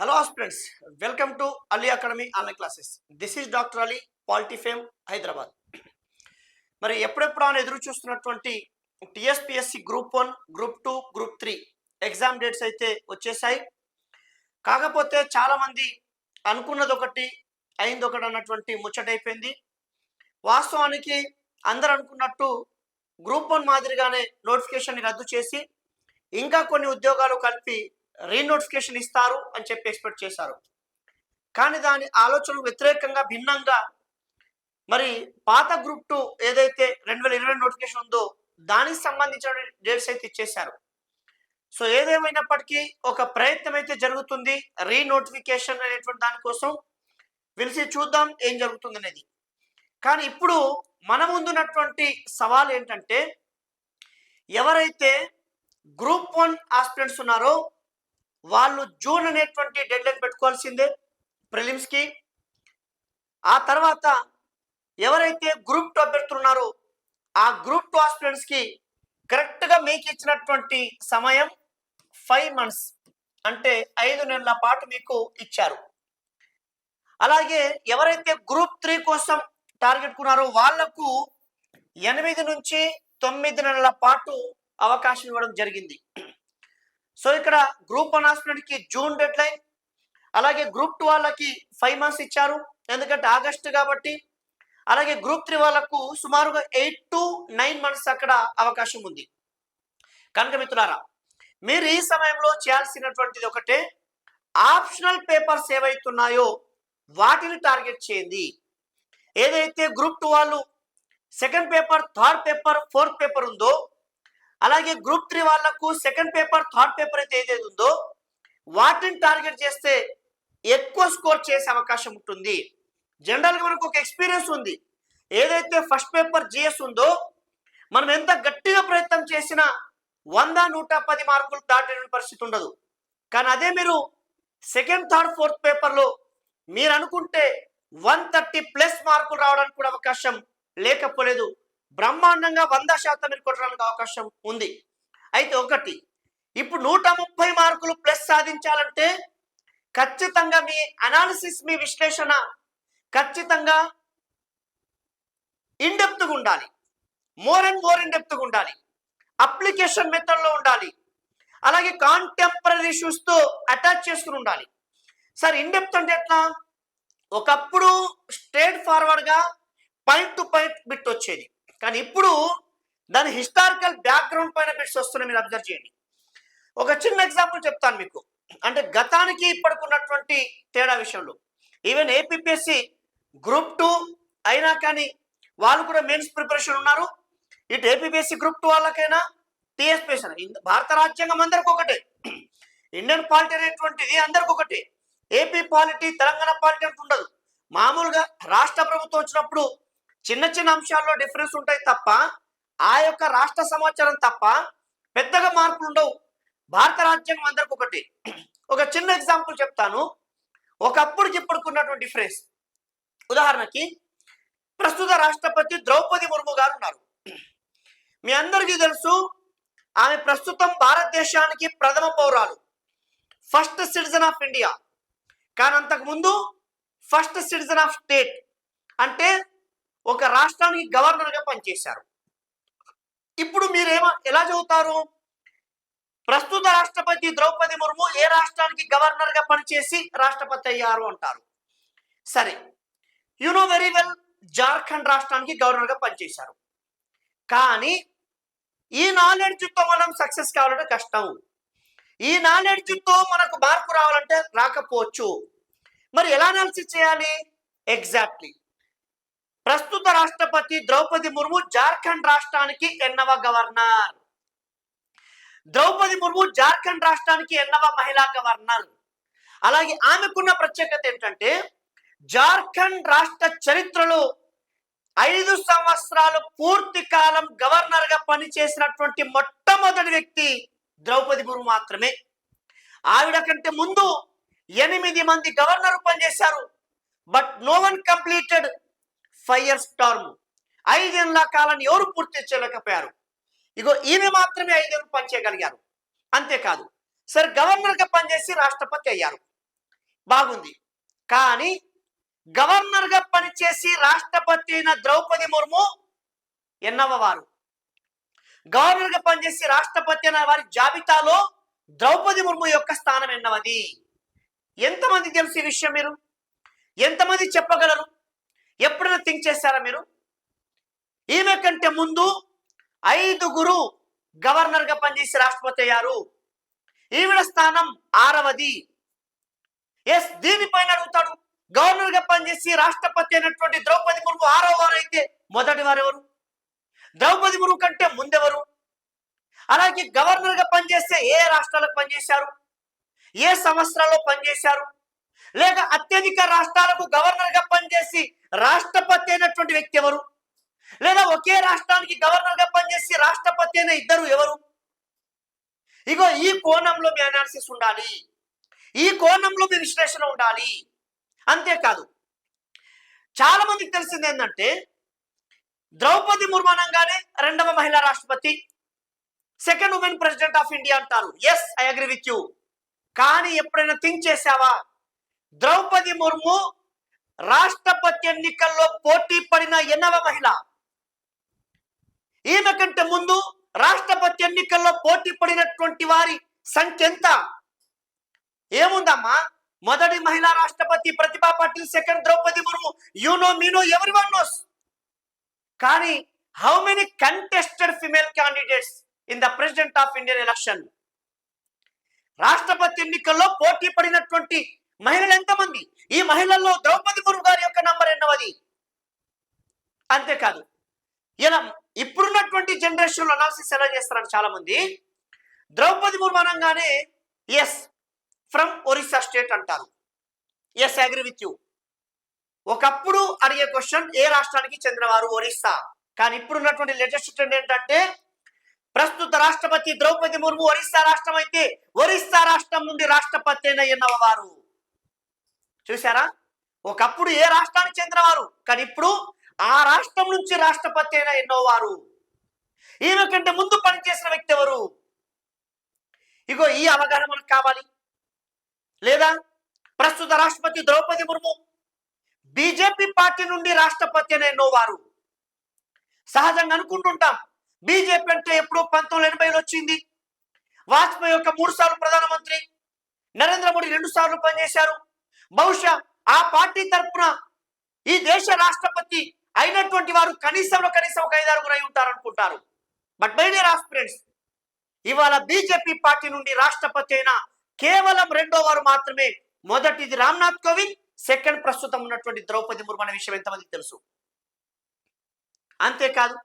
Hello students welcome to Ali academy online classes this is doctor Ali polity fame Hyderabad మరి ఎప్పుడెప్పుడు ఆయన ఎదురు చూస్తున్నటువంటి TSPSC group one group two group three exam dates అయితే వచ్చేసాయి. కాకపోతే చాలామంది అనుకున్నది ఒకటి అయింది ఒకటి అన్నటువంటి ముచ్చటైపోయింది వాస్తవానికి అందరు అనుకున్నట్టు గ్రూప్ వన్ మాదిరిగానే నోటిఫికేషన్ రద్దు చేసి ఇంకా కొన్ని ఉద్యోగాలు కలిపి రీనోటిఫికేషన్ ఇస్తారు అని చెప్పి ఎక్స్పెక్ట్ చేశారు. కానీ దాని ఆలోచనకు వ్యతిరేకంగా భిన్నంగా మరి పాత గ్రూప్ టూ ఏదైతే రెండు వేల ఇరవై నోటిఫికేషన్ ఉందో దానికి సంబంధించిన డేట్స్ అయితే ఇచ్చేశారు. సో ఏదేమైనప్పటికీ ఒక ప్రయత్నం అయితే జరుగుతుంది. రీనోటిఫికేషన్ అనేటువంటి దానికోసం వెలిసి చూద్దాం ఏం జరుగుతుంది అనేది. కానీ ఇప్పుడు మన ముందున్నటువంటి సవాల్ ఏంటంటే ఎవరైతే గ్రూప్ వన్ ఆస్పిరెంట్స్ ఉన్నారో వాళ్ళు జూన్ అనేటువంటి డెడ్ లైన్ పెట్టుకోవాల్సిందే ప్రిలిమ్స్కి ఆ తర్వాత ఎవరైతే గ్రూప్ టూ అభ్యర్థులు ఉన్నారో ఆ గ్రూప్ టూ ఆస్పిరెంట్స్కి కరెక్ట్గా మీకు ఇచ్చినటువంటి సమయం ఫైవ్ మంత్స్ అంటే ఐదు నెలల పాటు మీకు ఇచ్చారు. అలాగే ఎవరైతే గ్రూప్ త్రీ కోసం టార్గెట్ కున్నారో వాళ్ళకు ఎనిమిది నుంచి తొమ్మిది నెలల పాటు అవకాశం ఇవ్వడం జరిగింది. సో ఇక్కడ గ్రూప్ వన్కి జూన్ డెడ్ లైన్ అలాగే గ్రూప్ టూ వాళ్ళకి ఫైవ్ మంత్స్ ఇచ్చారు. ఎందుకంటే ఆగస్టు కాబట్టి. అలాగే గ్రూప్ త్రీ వాళ్ళకు సుమారుగా ఎయిట్ టు నైన్ మంత్స్ అక్కడ అవకాశం ఉంది. కనుక మిత్రులారా మీరు ఈ సమయంలో చేయాల్సినటువంటిది ఒకటే. ఆప్షనల్ పేపర్స్ ఏవైతున్నాయో వాటిని టార్గెట్ చేయండి. ఏదైతే గ్రూప్ టూ వాళ్ళు second paper third paper fourth paper ఉందో అలాగే గ్రూప్ త్రీ వాళ్ళకు సెకండ్ పేపర్ థర్డ్ పేపర్ అయితే ఏదైతే ఉందో వాటిని టార్గెట్ చేస్తే ఎక్కువ స్కోర్ చేసే అవకాశం ఉంటుంది. జనరల్గా మనకు ఒక ఎక్స్పీరియన్స్ ఉంది. ఏదైతే ఫస్ట్ పేపర్ జిఎస్ ఉందో మనం ఎంత గట్టిగా ప్రయత్నం చేసినా వంద నూట పది మార్కులు దాటిన పరిస్థితి ఉండదు. కానీ అదే మీరు సెకండ్ థర్డ్ ఫోర్త్ పేపర్లో మీరు అనుకుంటే వన్ థర్టీ ప్లస్ మార్కులు రావడానికి కూడా అవకాశం లేకపోలేదు. బ్రహ్మాండంగా వంద శాతం మీరు కొట్టడానికి అవకాశం ఉంది. అయితే ఒకటి ఇప్పుడు నూట ముప్పై మార్కులు ప్లస్ సాధించాలంటే ఖచ్చితంగా మీ అనాలిసిస్ మీ విశ్లేషణ ఖచ్చితంగా ఇండెప్త్గా ఉండాలి. మోర్ అండ్ మోర్ ఇండెప్త్గా ఉండాలి. అప్లికేషన్ మెథడ్లో ఉండాలి. అలాగే కాంటెంపరీ ఇష్యూస్తో అటాచ్ చేసుకుని ఉండాలి. సార్ ఇండెప్త్ అంటే ఎట్లా? ఒకప్పుడు స్ట్రేట్ ఫార్వర్డ్గా పాయింట్ టు పాయింట్ బిట్ వచ్చేది. కానీ ఇప్పుడు దాని హిస్టారికల్ బ్యాక్గ్రౌండ్ పైన బిట్స్ వస్తున్నాయి మీరు అబ్జర్వ్ చేయండి. ఒక చిన్న ఎగ్జాంపుల్ చెప్తాను మీకు. అంటే గతానికి ఇప్పటికున్నటువంటి తేడా విషయంలో. ఈవెన్ ఏపీఎస్సి గ్రూప్ టూ అయినా కానీ వాళ్ళు కూడా మెయిన్స్ ప్రిపరేషన్ ఉన్నారు. ఇటు ఏపీఎస్సి గ్రూప్ టూ వాళ్ళకైనా టీఎస్పీఎస్ భారత రాజ్యాంగం అందరికి ఒకటే. ఇండియన్ పాలిటీ అనేటువంటిది అందరికి ఒకటే. ఏపీ పాలిటీ తెలంగాణ పాలిటీ అంటూ ఉండదు. మామూలుగా రాష్ట్ర ప్రభుత్వం వచ్చినప్పుడు చిన్న చిన్న అంశాల్లో డిఫరెన్స్ ఉంటాయి తప్ప ఆ యొక్క రాష్ట్ర సమాచారం తప్ప పెద్దగా మార్పులు ఉండవు. భారత రాజ్యాంగం అందరికి ఒకటి. ఒక చిన్న ఎగ్జాంపుల్ చెప్తాను. ఒకప్పుడు ఇప్పటికున్నటువంటి డిఫరెన్స్ ఉదాహరణకి ప్రస్తుత రాష్ట్రపతి ద్రౌపది ముర్ము గారు ఉన్నారు. మీ అందరికీ తెలుసు ఆమె ప్రస్తుతం భారతదేశానికి ప్రథమ పౌరాలు. ఫస్ట్ సిటిజన్ ఆఫ్ ఇండియా కానీ అంతకుముందు ఫస్ట్ సిటిజన్ ఆఫ్ స్టేట్ అంటే ఒక రాష్ట్రానికి గవర్నర్గా పనిచేశారు. ఇప్పుడు మీరేమో ఎలా చదువుతారు? ప్రస్తుత రాష్ట్రపతి ద్రౌపది ముర్ము ఏ రాష్ట్రానికి గవర్నర్గా పనిచేసి రాష్ట్రపతి అయ్యారు అంటారు. సరే you know very well Jharkhand రాష్ట్రానికి గవర్నర్గా పనిచేశారు. కానీ ఈ నాలెడ్జ్తో మనం సక్సెస్ కావాలంటే కష్టం. ఈ నాలెడ్జ్తో మనకు మార్పు రావాలంటే రాకపోవచ్చు. మరి ఎలా అనాలిసిస్ చేయాలి? ఎగ్జాక్ట్లీ ప్రస్తుత రాష్ట్రపతి ద్రౌపది ముర్ము జార్ఖండ్ రాష్ట్రానికి ఎన్నవ గవర్నర్. ద్రౌపది ముర్ము జార్ఖండ్ రాష్ట్రానికి ఎన్నవ మహిళా గవర్నర్. అలాగే ఆమెకున్న ప్రత్యేకత ఏంటంటే జార్ఖండ్ రాష్ట్ర చరిత్రలో ఐదు సంవత్సరాలు పూర్తి కాలం గవర్నర్గా పనిచేసినటువంటి మొట్టమొదటి వ్యక్తి ద్రౌపది ముర్ము మాత్రమే. ఆవిడ కంటే ముందు ఎనిమిది మంది గవర్నర్ పనిచేశారు. But no one completed five years term ఐదేళ్ళ కాలాన్ని ఎవరు పూర్తి చేయలేకపోయారు? ఇగో ఈమె మాత్రమే ఐదేళ్ళు పనిచేయగలిగారు. అంతేకాదు సరే గవర్నర్గా పనిచేసి రాష్ట్రపతి అయ్యారు. బాగుంది. కానీ గవర్నర్గా పనిచేసి రాష్ట్రపతి అయిన ద్రౌపది ముర్ము ఎన్నవ వారు? గవర్నర్గా పనిచేసి రాష్ట్రపతి అయిన వారి జాబితాలో ద్రౌపది ముర్ము యొక్క స్థానం ఎన్నవది? ఎంతమంది తెలుసు ఈ విషయం మీరు? ఎంతమంది చెప్పగలరు? ఎప్పుడైనా థింక్ చేశారా మీరు? ఈమె కంటే ముందు ఐదుగురు గవర్నర్గా పనిచేసి రాష్ట్రపతి అయ్యారు. ఈవిడ స్థానం ఆరవది. ఎస్ దీనిపైన అడుగుతాడు. గవర్నర్గా పనిచేసి రాష్ట్రపతి అయినటువంటి ద్రౌపది ముర్ము ఆరో వారు అయితే మొదటి వారు ఎవరు? ద్రౌపది ముర్ము కంటే ముందెవరు? అలాగే గవర్నర్గా పనిచేస్తే ఏ రాష్ట్రాలకు పనిచేశారు? ఏ సంవత్సరాల్లో పనిచేశారు? లేక అత్యధిక రాష్ట్రాలకు గవర్నర్గా పనిచేసి రాష్ట్రపతి అయినటువంటి వ్యక్తి ఎవరు? లేదా ఒకే రాష్ట్రానికి గవర్నర్గా పనిచేసి రాష్ట్రపతి అయిన ఇద్దరు ఎవరు? ఇగో ఈ కోణంలో మీ అనాలిసిస్ ఉండాలి. ఈ కోణంలో మీ విశ్లేషణ ఉండాలి. అంతేకాదు చాలా మందికి తెలిసింది ఏంటంటే ద్రౌపది ముర్ము అనగానే రెండవ మహిళా రాష్ట్రపతి second women president of India అంటారు. Yes I agree with you కానీ ఎప్పుడైనా థింక్ చేసావా ముర్ము రాష్ట్రపతి ఎన్నికల్లో పోటీ పడిన ఎన్నవ మహిళ. ఈమె కంటే ముందు రాష్ట్రపతి ఎన్నికల్లో పోటీ పడినటువంటి వారి సంఖ్య ఎంత? ఏముందమ్మా? మొదటి మహిళా రాష్ట్రపతి Pratibha Patil second Draupadi Murmu you know no మీనో ఎవరి వన్ నోస్? కానీ how many contested female candidates in the president of Indian election? రాష్ట్రపతి ఎన్నికల్లో పోటీ పడినటువంటి మహిళలు ఎంతమంది? ఈ మహిళల్లో ద్రౌపది ముర్ము గారి యొక్క నంబర్ ఎన్నవది? అంతేకాదు. ఇలా ఇప్పుడున్నటువంటి జనరేషన్లో అనాలిసిస్ ఎలా చేస్తారని చాలా మంది ద్రౌపది ముర్ము అనగానే ఎస్ ఫ్రమ్ ఒరిస్సా స్టేట్ అంటారు. ఎస్ అగ్రి విత్ యూ ఒకప్పుడు అడిగే క్వశ్చన్ ఏ రాష్ట్రానికి చెందినవారు? ఒరిస్సా. కానీ ఇప్పుడున్నటువంటి లేటెస్ట్ ట్రెండ్ ఏంటంటే ప్రస్తుత రాష్ట్రపతి ద్రౌపది ముర్ము ఒరిస్సా రాష్ట్రం అయితే ఒరిస్సా రాష్ట్రం నుండి రాష్ట్రపతి అయిన ఎన్నవవారు చూసారా ఒకప్పుడు ఏ రాష్ట్రానికి చెందినవారు? కానీ ఇప్పుడు ఆ రాష్ట్రం నుంచి రాష్ట్రపతి అయిన ఎన్నోవారు ఈమె కంటే ముందు పనిచేసిన వ్యక్తి ఎవరు? ఇగో ఈ అవగాహన మనకు కావాలి. లేదా ప్రస్తుత రాష్ట్రపతి ద్రౌపది ముర్ము బీజేపీ పార్టీ నుండి రాష్ట్రపతి అని ఎన్నోవారు సహజంగా అనుకుంటుంటాం బీజేపీ అంటే ఎప్పుడో పంతొమ్మిది ఎనభైలో వచ్చింది. వాజ్పేయి యొక్క మూడు సార్లు ప్రధానమంత్రి నరేంద్ర మోడీ రెండు సార్లు పనిచేశారు. బహుశా ఆ పార్టీ తరఫున ఈ దేశ రాష్ట్రపతి అయినటువంటి వారు కనీసంలో కనీసం ఒక ఐదారుగురు అయి ఉంటారు అనుకుంటారు బట్ మై డియర్ ఆస్పిరెంట్స్ ఇవాళ బీజేపీ పార్టీ నుండి రాష్ట్రపతి అయిన కేవలం రెండో వారు మాత్రమే. మొదటిది రామ్నాథ్ కోవింద్ సెకండ్ ప్రస్తుతం ఉన్నటువంటి ద్రౌపది ముర్ము అనే విషయం ఎంతమందికి తెలుసు? అంతేకాదు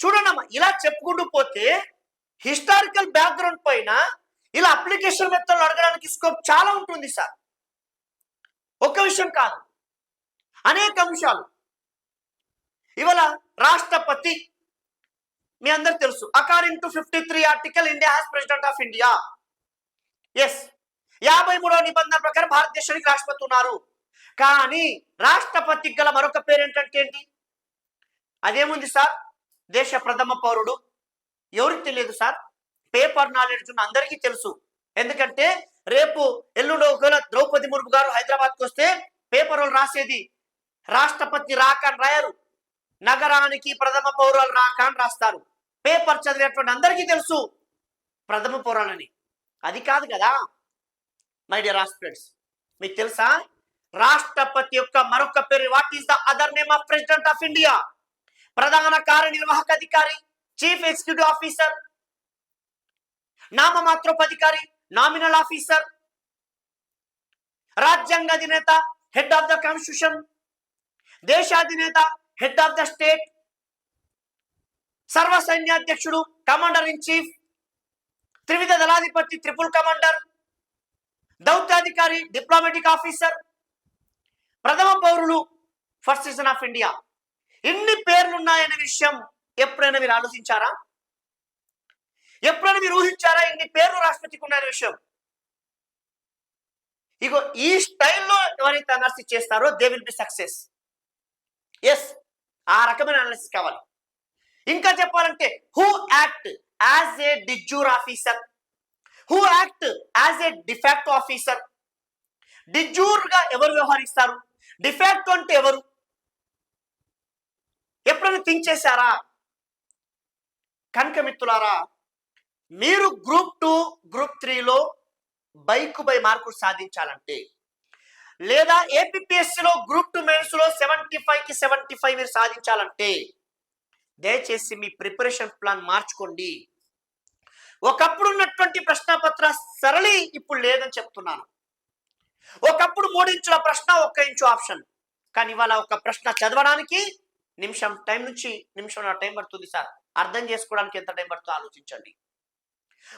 చూడనమ్మా ఇలా చెప్పుకుంటూ పోతే హిస్టారికల్ బ్యాక్గ్రౌండ్ పైన ఇలా అప్లికేషన్ మెత్తలు అడగడానికి స్కోప్ చాలా ఉంటుంది సార్ ఒక్క విషయం కాదు. అనేక అంశాలు. ఇవాళ రాష్ట్రపతి మీ అందరు తెలుసు according to fifty three article India has president of India yes యాభై మూడవ నిబంధన ప్రకారం భారతదేశానికి రాష్ట్రపతి ఉన్నారు. కానీ రాష్ట్రపతికి గల మరొక పేరు ఏంటంటే ఏంటి? అదేముంది సార్? దేశ ప్రథమ పౌరుడు. ఎవరికి తెలియదు సార్? పేపర్ నాలెడ్జ్ ఉన్న అందరికీ తెలుసు. ఎందుకంటే రేపు ఎల్లుండి ఒకవేళ ద్రౌపది ముర్ము గారు హైదరాబాద్కి వస్తే పేపర్లు రాసేది రాష్ట్రపతి రాక అని రాయరు. నగరానికి ప్రథమ పౌరాలు రాక అని రాస్తారు. పేపర్ చదివేటువంటి అందరికీ తెలుసు ప్రథమ పౌరాలని. అది కాదు కదా మై డియర్ ఆస్పిరెంట్స్. మీకు తెలుసా? రాష్ట్రపతి యొక్క మరొక పేరు what is the other name of president of India? ప్రధాన కార్యనిర్వాహక అధికారి చీఫ్ ఎగ్జిక్యూటివ్ ఆఫీసర్ నామమాత్రోపధికారి నామినల్ ఆఫీసర్ రాజ్యాంగ అధినేత హెడ్ ఆఫ్ ద కాన్స్టిట్యూషన్ దేశాధినేత హెడ్ ఆఫ్ ద స్టేట్ సర్వ సైన్యాధ్యక్షుడు కమాండర్ ఇన్ చీఫ్ త్రివిధ దళాధిపతి త్రిపుల్ కమాండర్ దౌత్యాధికారి డిప్లొమాటిక్ ఆఫీసర్ ప్రథమ పౌరులు ఫస్ట్ సిటిజన్ ఆఫ్ ఇండియా ఇన్ని పేర్లు ఉన్నాయనే విషయం ఎప్పుడైనా మీరు ఆలోచించారా ఎప్పుడైనా మీరు ఊహించారా? ఇన్ని పేర్లు రాష్ట్రపతికి విషయం. ఇగో ఈ స్టైల్లో ఎవరైతే అనాలిసిస్ చేస్తారో they will be success yes ఆ రకమైన అనాలిసిస్ కావాలి. ఇంకా చెప్పాలంటే who act as a de jure officer who act as a de facto officer డిజూర్గా ఎవరు వ్యవహరిస్తారు? డిఫాక్ట్ అంటే ఎవరు? ఎప్పుడైనా థింక్ చేశారా? కనుక మిత్రులారా మీరు గ్రూప్ టూ గ్రూప్ త్రీలో బైక్ బై మార్కులు సాధించాలంటే లేదా ఏపీఎస్సిలో గ్రూప్ టూ మెయిన్స్లో సెవెంటీ ఫైవ్కి సెవెంటీ ఫైవ్ మీరు సాధించాలంటే దయచేసి మీ ప్రిపరేషన్ ప్లాన్ మార్చుకోండి. ఒకప్పుడు ఉన్నటువంటి ప్రశ్నపత్ర సరళి ఇప్పుడు లేదని చెప్తున్నాను. ఒకప్పుడు మూడు ఇంచుల ప్రశ్న ఒక్క ఇంచు ఆప్షన్. కానీ ఇవాళ ఒక ప్రశ్న చదవడానికి నిమిషం టైం నుంచి నిమిషం టైం పడుతుంది సార్. అర్థం చేసుకోవడానికి ఎంత టైం పడుతుందో ఆలోచించండి.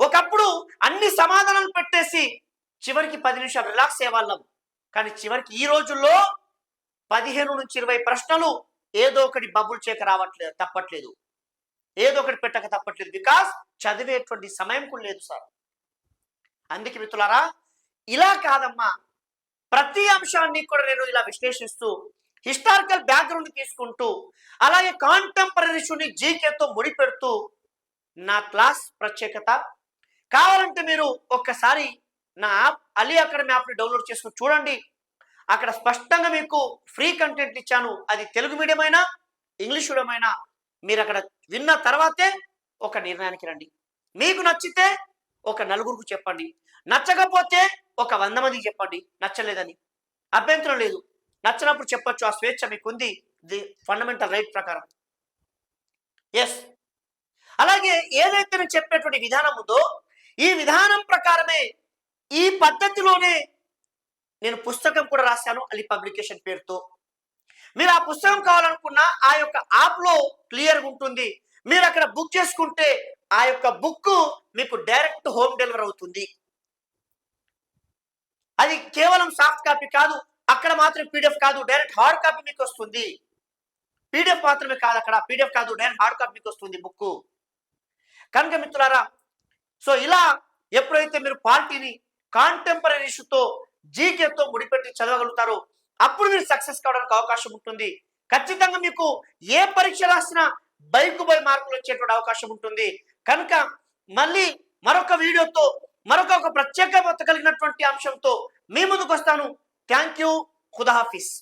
ఒకప్పుడు అన్ని సమాధానాలు పెట్టేసి చివరికి పది నిమిషాలు రిలాక్స్ అయ్యేవాళ్ళం. కానీ చివరికి ఈ రోజుల్లో పదిహేను నుంచి ఇరవై ప్రశ్నలు ఏదో ఒకటి బబుల్ చేక రావట్లేదు తప్పట్లేదు. ఏదో ఒకటి పెట్టక తప్పట్లేదు. బికాస్ చదివేటువంటి సమయం కూడా లేదు సార్. అందుకే మిత్రులారా ఇలా కాదమ్మా. ప్రతి అంశాన్ని కూడా నేను ఇలా విశ్లేషిస్తూ హిస్టారికల్ బ్యాక్గ్రౌండ్ తీసుకుంటూ అలాగే కాంటెంపరీని జీకేతో ముడిపెడుతూ నా క్లాస్ ప్రత్యేకత. కావాలంటే మీరు ఒక్కసారి నా యాప్ అలీ అకాడమీ యాప్ని డౌన్లోడ్ చేసుకుని చూడండి. అక్కడ స్పష్టంగా మీకు ఫ్రీ కంటెంట్ ఇచ్చాను. అది తెలుగు మీడియం అయినా ఇంగ్లీష్ మీడియం అయినా మీరు అక్కడ విన్న తర్వాతే ఒక నిర్ణయానికి రండి. మీకు నచ్చితే ఒక నలుగురికి చెప్పండి. నచ్చకపోతే ఒక వంద మందికి చెప్పండి. నచ్చలేదని. అభ్యంతరం లేదు. నచ్చినప్పుడు చెప్పొచ్చు. ఆ స్వేచ్ఛ మీకు ఉంది ది ఫండమెంటల్ రైట్ ప్రకారం. ఎస్ అలాగే ఏదైతే నేను చెప్పేటువంటి విధానం ఉందో ఈ విధానం ప్రకారమే ఈ పద్ధతిలోనే నేను పుస్తకం కూడా రాశాను అలీ పబ్లికేషన్ పేరుతో. మీరు ఆ పుస్తకం కావాలనుకున్నా ఆ యొక్క యాప్లో క్లియర్గా ఉంటుంది. మీరు అక్కడ బుక్ చేసుకుంటే ఆ యొక్క బుక్ మీకు డైరెక్ట్ హోమ్ డెలివరీ అవుతుంది. అది కేవలం సాఫ్ట్ కాపీ కాదు అక్కడ మాత్రం పీడిఎఫ్ కాదు డైరెక్ట్ హార్డ్ కాపీ మీకు వస్తుంది. పీడిఎఫ్ మాత్రమే కాదు అక్కడ పీడిఎఫ్ కాదు డైరెక్ట్ హార్డ్ కాపీ మీకు వస్తుంది బుక్ కనుక మిత్రులారా సో ఇలా ఎప్పుడైతే మీరు పార్టీని కాంటెంపరీ ఇష్యూతో జీకేతో ముడిపెట్టి చదవగలుగుతారో అప్పుడు మీరు సక్సెస్ కావడానికి అవకాశం ఉంటుంది. ఖచ్చితంగా మీకు ఏ పరీక్ష రాసినా బైక్ బై మార్కులు వచ్చేటువంటి అవకాశం ఉంటుంది. కనుక మళ్ళీ మరొక వీడియోతో మరొక ఒక ప్రత్యేకత కలిగినటువంటి అంశంతో మీ ముందుకు వస్తాను. Thank you ఖుదాహాఫీస్